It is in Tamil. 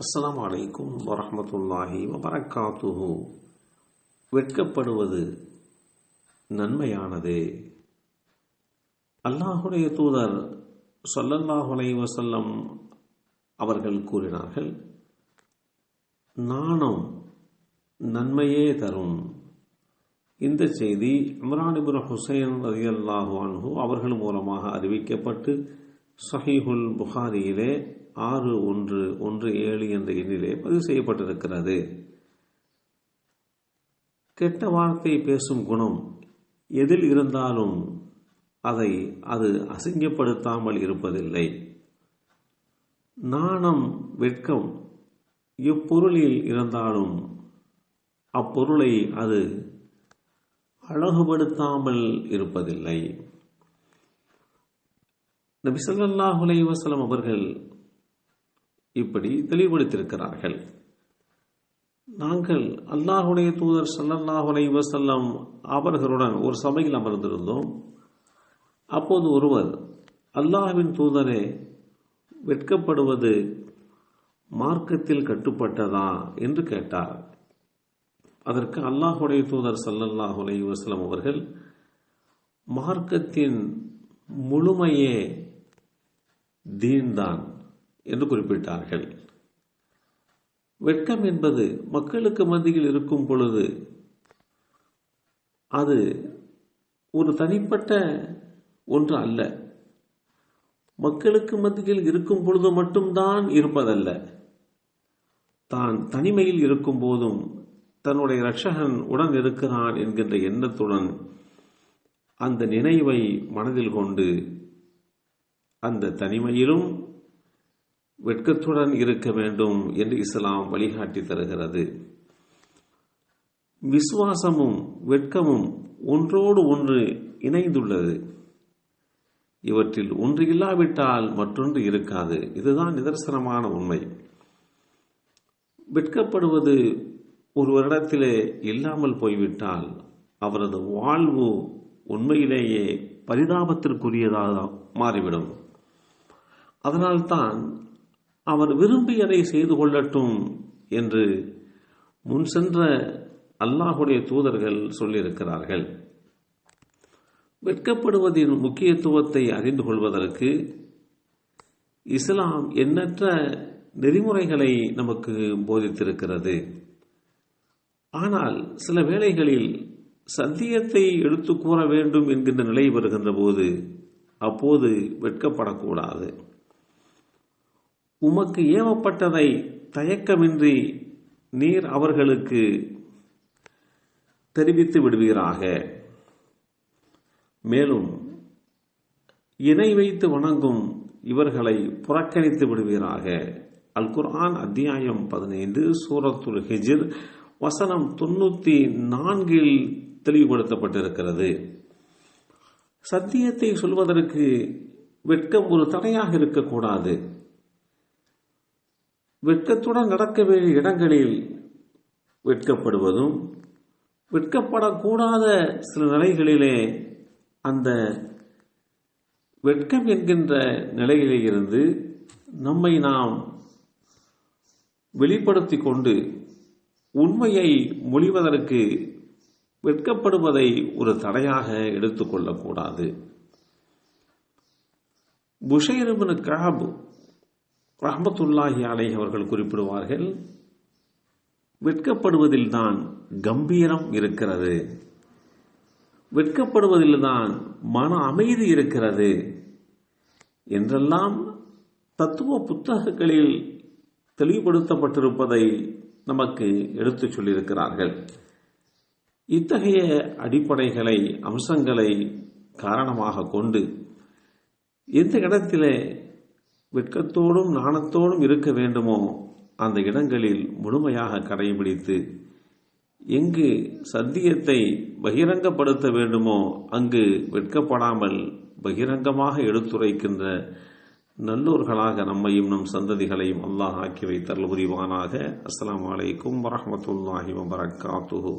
அஸ்லாம் வலைக்கும் வரமத்துல்லாஹி வபரக்காத்துஹு. வெட்கப்படுவது நன்மையானதே. அல்லாஹுடைய தூதர் சொல்லல்லாஹுலை வசல்லம் அவர்கள் கூறினார்கள் நாணம் நன்மையே தரும். இந்த செய்தி இம்ரானிபுர் இப்னு ஹுசைன் ரலியல்லாஹு அன்ஹு அவர்கள் மூலமாக அறிவிக்கப்பட்டு சஹீஹுல் புகாரியிலே ஆறு ஒன்று ஒன்று ஏழு என்ற எண்ணிலே பதிவு செய்யப்பட்டிருக்கிறது. கெட்ட வார்த்தை பேசும் குணம் எதில் இருந்தாலும் அதை அது அசிங்கப்படுத்தாமல் இருப்பதில்லை. நாணம் வெட்கம் எப்பொருளில் இருந்தாலும் அப்பொருளை அது அழகுபடுத்தாமல் இருப்பதில்லை. நபி ஸல்லல்லாஹு அவர்கள் இப்படி தெளிவுபடுத்தியிருக்கிறார்கள். நாங்கள் அல்லாஹுடைய தூதர் ஸல்லல்லாஹு வசல்லம் அவர்களுடன் ஒரு சபையில் அமர்ந்திருந்தோம். அப்போது ஒருவர் அல்லாஹ்வின் தூதரே வெட்கப்படுவது மார்க்கத்தில் கட்டுப்பட்டதா? என்று கேட்டார். அதற்கு அல்லாஹுடைய தூதர் சல்லல்லாஹுலை வசலம் அவர்கள் மார்க்கத்தின் முழுமையே தீன்தான். என்று குறிப்பிட்டார்கள். வெட்கம் என்பது மக்களுக்கு மத்தியில் இருக்கும் பொழுது அது ஒரு தனிப்பட்ட ஒன்று அல்ல. மக்களுக்கு மத்தியில் இருக்கும் பொழுது மட்டும்தான் இருப்பதல்ல. தான் தனிமையில் இருக்கும் போதும் தன்னுடைய ரட்சகன் உடன் இருக்கிறான் என்கின்ற எண்ணத்துடன் அந்த நினைவை மனதில் கொண்டு அந்த தனிமையிலும் வெட்கத்துடன் இருக்க வேண்டும் என்று இஸ்லாம் வழிகாட்டி தருகிறது. விசுவாசமும் வெட்கமும் ஒன்றோடு ஒன்று இணைந்துள்ளது. இவற்றில் ஒன்று இல்லாவிட்டால் மற்றொன்று இருக்காது. இதுதான் நிதர்சனமான உண்மை. வெட்கப்படுவது ஒருவரிடத்திலே இல்லாமல் போய்விட்டால் அவரது வாழ்வு உண்மையிலேயே பரிதாபத்திற்குரியதாக மாறிவிடும். அதனால்தான் அவர் விரும்பியதை செய்து கொள்ளட்டும் என்று முன் சென்ற அல்லாஹுடைய தூதர்கள் சொல்லியிருக்கிறார்கள். வெட்கப்படுவதின் முக்கியத்துவத்தை அறிந்து கொள்வதற்கு இஸ்லாம் எண்ணற்ற நெறிமுறைகளை நமக்கு போதித்திருக்கிறது. ஆனால் சில வேளைகளில் சத்தியத்தை எடுத்து கூற வேண்டும் என்கின்ற நிலை வருகின்ற போது அப்போது வெட்கப்படக்கூடாது. உமக்கு ஏவப்பட்டதை தயக்கமின்றி நீர் அவர்களுக்கு தெரிவித்து விடுவீராக. மேலும் இணை வைத்து வணங்கும் இவர்களை புறக்கணித்து விடுவீராக. அல் குர்ஆன் அத்தியாயம் பதினைந்து சூரத்துல் ஹிஜிர் வசனம் தொண்ணூத்தி நான்கில் தெளிவுபடுத்தப்பட்டிருக்கிறது. சத்தியத்தை சொல்வதற்கு வெட்கம் ஒரு தடையாக இருக்கக்கூடாது. வெட்கத்துடன் நடக்க வேண்டிய இடங்களில் வெட்கப்படுவதும் வெட்கப்படக்கூடாத சில நிலைகளிலே அந்த வெட்கம் என்கின்ற நிலையிலே இருந்து நம்மை நாம் வெளிப்படுத்தி கொண்டு உண்மையை மொழிவதற்கு வெட்கப்படுவதை ஒரு தடையாக எடுத்துக்கொள்ளக்கூடாது புஷைரபின் காப் ரஹமத்துல்லாஹி அலை அவர்கள் குறிப்பிடுவார்கள் வெட்கப்படுவதில் தான் கம்பீரம் இருக்கிறது. வெட்கப்படுவதில் தான் மன அமைதி இருக்கிறது. என்றெல்லாம் தத்துவ புத்தகங்களில் தெளிவுபடுத்தப்பட்டிருப்பதை நமக்கு எடுத்துச் சொல்லியிருக்கிறார்கள். இத்தகைய அடிப்படைகளை அம்சங்களை காரணமாக கொண்டு எந்த இடத்திலே வெட்கத்தோடும் நாணத்தோடும் இருக்க வேண்டுமோ? அந்த இடங்களில் முழுமையாக கடைபிடித்து எங்கு சத்தியத்தை பகிரங்கப்படுத்த வேண்டுமோ அங்கு வெட்கப்படாமல் பகிரங்கமாக எடுத்துரைக்கின்ற நல்லூர்களாக நம்மையும் நம் சந்ததிகளையும் அல்லாஹ் ஆக்கி வைத்தல் புரிவானாக. அஸ்லாம் வலைக்கும் வரமத்துல்லாஹி வபரகாத்துஹூ